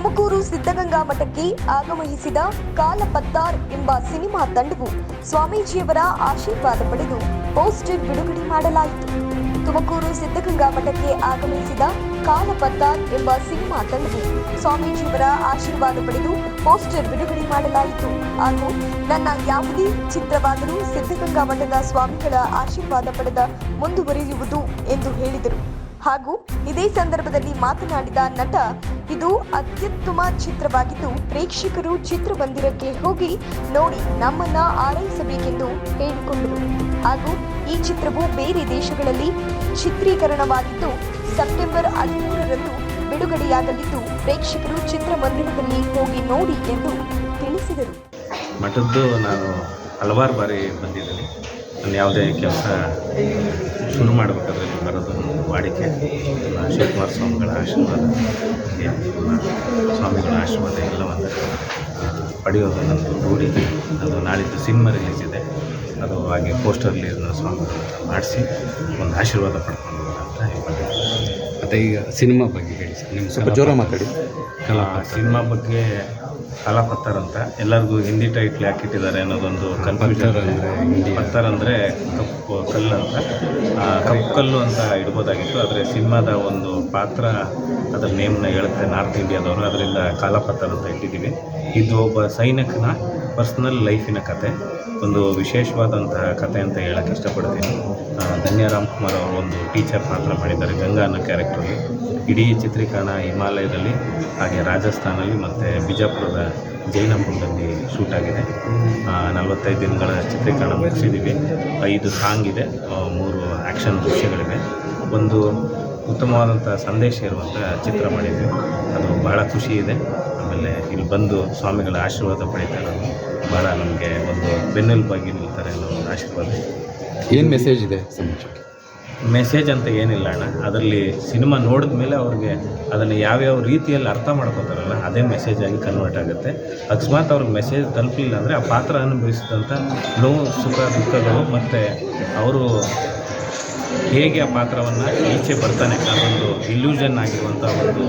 ತುಮಕೂರು ಸಿದ್ಧಗಂಗಾ ಮಠಕ್ಕೆ ಆಗಮಿಸಿದ ಕಾಲಪತ್ತಾರ್ ಎಂಬ ಸಿನಿಮಾ ತಂಡವು ಸ್ವಾಮೀಜಿಯವರ ಆಶೀರ್ವಾದ ಪಡೆದು ಪೋಸ್ಟರ್ ಬಿಡುಗಡೆ ಮಾಡಲಾಯಿತು. ತುಮಕೂರು ಸಿದ್ಧಗಂಗಾ ಮಠಕ್ಕೆ ಆಗಮಿಸಿದ ಕಾಲಪತ್ತಾರ್ ಎಂಬ ಸಿನಿಮಾ ತಂಡವು ಸ್ವಾಮೀಜಿಯವರ ಆಶೀರ್ವಾದ ಪಡೆದು ಪೋಸ್ಟರ್ ಬಿಡುಗಡೆ ಮಾಡಲಾಯಿತು. ಹಾಗೂ ನನ್ನ ಯಾವುದೇ ಚಿತ್ರವಾದರೂ ಸಿದ್ಧಗಂಗಾ ಮಠದ ಸ್ವಾಮಿಗಳ ಆಶೀರ್ವಾದ ಪಡೆದ ಮುಂದುವರಿಯುವುದು ಎಂದು ಹೇಳಿದರು. ಹಾಗೂ ಇದೇ ಸಂದರ್ಭದಲ್ಲಿ ಮಾತನಾಡಿದ ನಟ ಇದು ಅತ್ಯುತ್ತಮ ಚಿತ್ರವಾಗಿದ್ದು ಪ್ರೇಕ್ಷಕರು ಚಿತ್ರಮಂದಿರಕ್ಕೆ ಹೋಗಿ ನೋಡಿ ನಮ್ಮನ್ನ ಆರೈಸಬೇಕೆಂದು ಹೇಳಿಕೊಂಡರು ಹಾಗೂ ಈ ಚಿತ್ರವು ಬೇರೆ ದೇಶಗಳಲ್ಲಿ ಚಿತ್ರೀಕರಣವಾಗಿದ್ದು ಸೆಪ್ಟೆಂಬರ್ ಹದಿಮೂರರಂದು ಬಿಡುಗಡೆಯಾಗಲಿದ್ದು ಪ್ರೇಕ್ಷಕರು ಚಿತ್ರಮಂದಿರದಲ್ಲಿ ಹೋಗಿ ನೋಡಿ ಎಂದು ತಿಳಿಸಿದರು. ಮಠದ್ದು ನಾನು ಹಲವಾರು ಬಾರಿ ಬಂದಿದ್ದೀನಿ. ನಾನು ಯಾವುದೇ ಕೆಲಸ ಶುರು ಮಾಡಬೇಕಾದ್ರೆ ಬರೋದು ವಾಡಿಕೆ. ಶಿವಕುಮಾರ್ ಸ್ವಾಮಿಗಳ ಆಶೀರ್ವಾದ. ಸ್ವಾಮಿಗಳ ಆಶೀರ್ವಾದ ಎಲ್ಲವನ್ನು ಪಡೆಯೋದು ನನ್ನದು ರೂಢಿ. ಅದು ನಾಳಿದ್ದು ಸಿನಿಮಾ ರಿಲೀಸ್ ಇದೆ. ಅದು ಹಾಗೆ ಪೋಸ್ಟರ್ ಪೋಸ್ಟರ್ಲಿ ಸ್ವಾಮಿಗಳನ್ನು ಮಾಡಿಸಿ ಒಂದು ಆಶೀರ್ವಾದ ಪಡ್ಕೊಂಡು ಅಂತ ಹೇಳ್ಕೊಂಡಿದ್ದೀನಿ ಮತ್ತು ಈಗ ಸಿನಿಮಾ ಬಗ್ಗೆ ಹೇಳಿ ಸರ್ ನಿಮ್ಮ ಸ್ವಲ್ಪ ಜೋರ ಮಾತಾಡಿ. ಕಲಾ ಸಿನಿಮಾ ಬಗ್ಗೆ ಕಲಾಪತ್ತರ್ ಅಂತ ಎಲ್ಲರಿಗೂ ಹಿಂದಿ ಟೈಟ್ಲ್ ಹಾಕಿಟ್ಟಿದ್ದಾರೆ ಅನ್ನೋದೊಂದು ಕನ್ಫ್ಯೂಷನ್ ಅಂದರೆ ಹಿಂದಿ. ಪತ್ತರ್ ಅಂದರೆ ಕಪ್ಪು ಕಲ್ಲು ಅಂತ. ಕಪ್ಪು ಕಲ್ಲು ಅಂತ ಇಡ್ಬೋದಾಗಿತ್ತು. ಆದರೆ ಸಿನಿಮಾದ ಒಂದು ಪಾತ್ರ ಅದರ ನೇಮ್ನ ಹೇಳುತ್ತೆ ನಾರ್ತ್ ಇಂಡಿಯಾದವರು. ಅದರಿಂದ ಕಾಲಪತ್ತರ್ ಅಂತ ಇಟ್ಟಿದ್ದೀವಿ. ಇದು ಒಬ್ಬ ಸೈನಿಕನ ಪರ್ಸ್ನಲ್ ಲೈಫಿನ ಕತೆ, ಒಂದು ವಿಶೇಷವಾದಂತಹ ಕತೆ ಅಂತ ಹೇಳಕ್ಕೆ ಇಷ್ಟಪಡ್ತೀನಿ. ಧನ್ಯ ರಾಮ್ಕುಮಾರ್ ಅವರು ಒಂದು ಟೀಚರ್ ಪಾತ್ರ ಮಾಡಿದ್ದಾರೆ ಗಂಗಾ ಅನ್ನೋ ಕ್ಯಾರೆಕ್ಟ್ರಲ್ಲಿ ಇಡೀ ಚಿತ್ರೀಕರಣ ಹಿಮಾಲಯದಲ್ಲಿ, ಹಾಗೆ ರಾಜಸ್ಥಾನಲ್ಲಿ ಮತ್ತು ಬಿಜಾಪುರದ ಜೈನಪುರದಲ್ಲಿ ಶೂಟ್ ಆಗಿದೆ. ನಲವತ್ತೈದು ದಿನಗಳ ಚಿತ್ರೀಕರಣ ಮುಗಿಸಿದ್ದೀವಿ ಐದು ಸಾಂಗ್ ಇದೆ ಮೂರು ಆ್ಯಕ್ಷನ್ ದೃಶ್ಯಗಳಿವೆ. ಒಂದು ಉತ್ತಮವಾದಂಥ ಸಂದೇಶ ಇರುವಂಥ ಚಿತ್ರ ಮಾಡಿದ್ವಿ. ಅದು ಬಹಳ ಖುಷಿ ಇದೆ. ಆಮೇಲೆ ಇಲ್ಲಿ ಬಂದು ಸ್ವಾಮಿಗಳ ಆಶೀರ್ವಾದ ಪಡಿತಾ ಇರೋದು ಭಾಳ ನಮಗೆ ಒಂದು ಬೆನ್ನೆಲುಬಾಗಿ ನಿಲ್ತಾರೆ ಅನ್ನೋ ಒಂದು ಆಶೀರ್ವಾದ. ಏನು ಮೆಸೇಜ್ ಇದೆ ಸಮಾಜಕ್ಕೆ ಮೆಸೇಜ್ ಅಂತ ಏನಿಲ್ಲ ಅಣ್ಣ. ಅದರಲ್ಲಿ ಸಿನಿಮಾ ನೋಡಿದ ಮೇಲೆ ಅವ್ರಿಗೆ ಅದನ್ನು ಯಾವ್ಯಾವ ರೀತಿಯಲ್ಲಿ ಅರ್ಥ ಮಾಡ್ಕೋತಾರಲ್ಲ ಅದೇ ಮೆಸೇಜ್ ಆಗಿ ಕನ್ವರ್ಟ್ ಆಗುತ್ತೆ. ಅಕಸ್ಮಾತ್ ಅವ್ರಿಗೆ ಮೆಸೇಜ್ ತಲುಪಲಿಲ್ಲ ಅಂದರೆ ಆ ಪಾತ್ರ ಅನುಭವಿಸಿದಂಥ ನೋವು ಸುಖ ದುಃಖಗಳು ಮತ್ತು ಅವರು ಹೇಗೆ ಆ ಪಾತ್ರವನ್ನು ಈಚೆ ಬರ್ತಾನೆ ಅದೊಂದು ಇಲ್ಯೂಷನ್ ಆಗಿರುವಂಥ ಒಂದು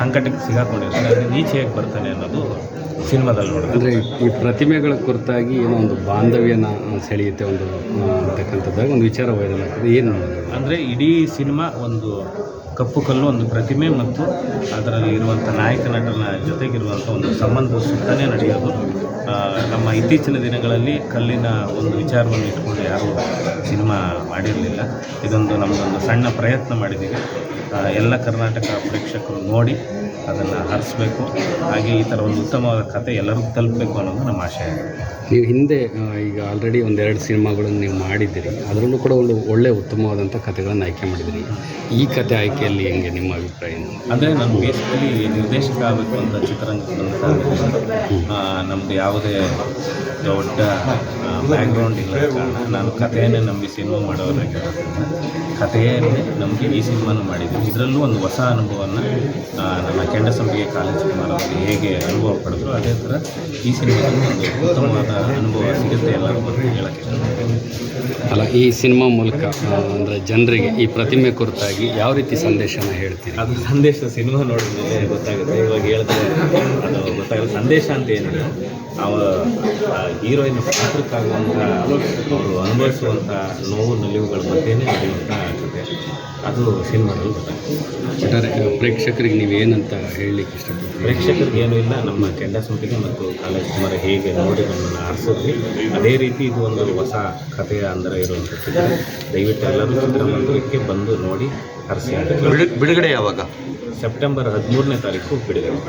ಸಂಕಟಕ್ಕೆ ಸಿಗಾಕೊಂಡಿರ್ತಾರೆ ಅದರಿಂದ ಈಚೆ ಹೇಗೆ ಬರ್ತಾನೆ ಅನ್ನೋದು ಸಿನಿಮಾದಲ್ಲಿ ನೋಡಿದ್ರೆ. ಅಂದರೆ ಈ ಪ್ರತಿಮೆಗಳ ಕುರಿತಾಗಿ ಏನೋ ಒಂದು ಬಾಂಧವ್ಯನ ಸೆಳೆಯುತ್ತೆ ಒಂದು ಅಂತಕ್ಕಂಥದ್ದಾಗ ಒಂದು ವಿಚಾರ ವೈರಲ್ ಆಗ್ತದೆ. ಏನು ಅಂದರೆ ಇಡೀ ಸಿನಿಮಾ ಒಂದು ಕಪ್ಪು ಕಲ್ಲು ಒಂದು ಪ್ರತಿಮೆ ಮತ್ತು ಅದರಲ್ಲಿ ಇರುವಂಥ ನಾಯಕ ನಟನ ಜೊತೆಗಿರುವಂಥ ಒಂದು ಸಂಬಂಧ ಸುತ್ತಲೇ ನಡೆಯೋದು. ನಮ್ಮ ಇತ್ತೀಚಿನ ದಿನಗಳಲ್ಲಿ ಕಲ್ಲಿನ ಒಂದು ವಿಚಾರವನ್ನು ಇಟ್ಕೊಂಡು ಯಾರೂ ಸಿನಿಮಾ ಮಾಡಿರಲಿಲ್ಲ. ಇದೊಂದು ನಮ್ಮದೊಂದು ಸಣ್ಣ ಪ್ರಯತ್ನ ಮಾಡಿದ್ದೀವಿ. ಎಲ್ಲ ಕರ್ನಾಟಕ ಪ್ರೇಕ್ಷಕರು ನೋಡಿ ಅದನ್ನು ಹರಿಸ್ಬೇಕು ಹಾಗೆ ಈ ಥರ ಒಂದು ಉತ್ತಮವಾದ ಕತೆ ಎಲ್ಲರಿಗೂ ತಲುಪಬೇಕು ಅನ್ನೋದು ನಮ್ಮ ಆಶಯ. ನೀವು ಹಿಂದೆ ಈಗ ಆಲ್ರೆಡಿ ಒಂದೆರಡು ಸಿನಿಮಾಗಳನ್ನು ನೀವು ಮಾಡಿದ್ದೀರಿ. ಅದರಲ್ಲೂ ಕೂಡ ಒಂದು ಒಳ್ಳೆ ಉತ್ತಮವಾದಂಥ ಕಥೆಗಳನ್ನು ಆಯ್ಕೆ ಮಾಡಿದ್ದೀರಿ. ಈ ಕತೆ ಆಯ್ಕೆಯಲ್ಲಿ ಹೆಂಗೆ ನಿಮ್ಮ ಅಭಿಪ್ರಾಯ? ಅಂದರೆ ನಾನು ಬೇಸಿಕಲಿ ನಿರ್ದೇಶಕ ಆಗಬೇಕು ಅಂತ ಚಿತ್ರರಂಗಕ್ಕೆ ಬಂದ ನಮ್ಮದು ಯಾವುದೇ ದೊಡ್ಡ ಬ್ಯಾಕ್ಗ್ರೌಂಡ್ ಇಲ್ಲ ಕಾರಣ ನಾನು ಕಥೆಯನ್ನೇ ನಂಬಿ ಸಿನಿಮಾ ಮಾಡೋರಾಗಿರೋದ್ರಿಂದ ಕಥೆಯನ್ನೇ ನಮಗೆ ಈ ಸಿನಿಮಾನು ಮಾಡಿದ್ದೀನಿ ಇದರಲ್ಲೂ ಒಂದು ಹೊಸ ಅನುಭವವನ್ನು ನಮ್ಮ ಕೆಂಡಸಂಬಿಗೆ ಕಾಲೇಜ್ ಕುಮಾರ್ ಅವರು ಹೇಗೆ ಅನುಭವ ಪಡೆದ್ರು ಅದೇ ಥರ ಈ ಸಿನಿಮಾದಲ್ಲಿ ಒಂದು ಉತ್ತಮವಾದ ಅನುಭವ ಸಿಗುತ್ತೆ ಎಲ್ಲರೂ ಅಂತ ಹೇಳಕ್ಕೆ ಅಲ್ಲ ಈ ಸಿನಿಮಾ ಮೂಲಕ ಅಂದರೆ ಜನರಿಗೆ ಈ ಪ್ರತಿಮೆ ಕುರಿತಾಗಿ ಯಾವ ರೀತಿ ಸಂದೇಶನ ಹೇಳ್ತೀರಿ? ಅದು ಸಂದೇಶ ಸಿನಿಮಾ ನೋಡಿದ್ರೆ ಮೇಲೆ ಗೊತ್ತಾಗುತ್ತೆ ಇವಾಗ ಹೇಳಿದ್ರೆ ಸಂದೇಶ ಅಂತ ಏನಿಲ್ಲ. ಅವ ಹೀರೋಯಿನ್ ಪಾತ್ರಕ್ಕಾಗುವಂಥ ಅವರು ಅನುಭವಿಸುವಂಥ ನೋವು ನಲಿವುಗಳ ಬಗ್ಗೆನೇ ನಡೆಯುವಂಥ ಕತೆ ಅದು ಸಿನಿಮಾದಲ್ಲಿ ಗೊತ್ತಾಗುತ್ತೆ ಒಟ್ಟಾರೆ ಪ್ರೇಕ್ಷಕರಿಗೆ ನೀವೇನಂತ ಹೇಳಲಿಕ್ಕೆ ಇಷ್ಟಪಡ್ತೀರಿ? ಪ್ರೇಕ್ಷಕರಿಗೆ ಏನೂ ಇಲ್ಲ. ನಮ್ಮ ಕೆಂಡಸಂಪಿಗೆ ಮತ್ತು ಕಾಲೇಜ್ ಕುಮಾರ ಹೇಗೆ ನೋಡಿ ನಮ್ಮನ್ನು ಆರಿಸಿದ್ವಿ. ಅದೇ ರೀತಿ ಇದು ಒಂದು ಹೊಸ ಕಥೆಯ ಅಂದರೆ ಇರುವಂಥ ಚಿತ್ರ. ದಯವಿಟ್ಟು ಎಲ್ಲರೂ ಚಿತ್ರಮಂದಿರಕ್ಕೆ ಬಂದು ನೋಡಿ ಹರಿಸಿ ಅಂತ ಬಿಡುಗಡೆ ಯಾವಾಗ? ಸೆಪ್ಟೆಂಬರ್ ಹದಿಮೂರನೇ ತಾರೀಕು ಬಿಡುಗಡೆ.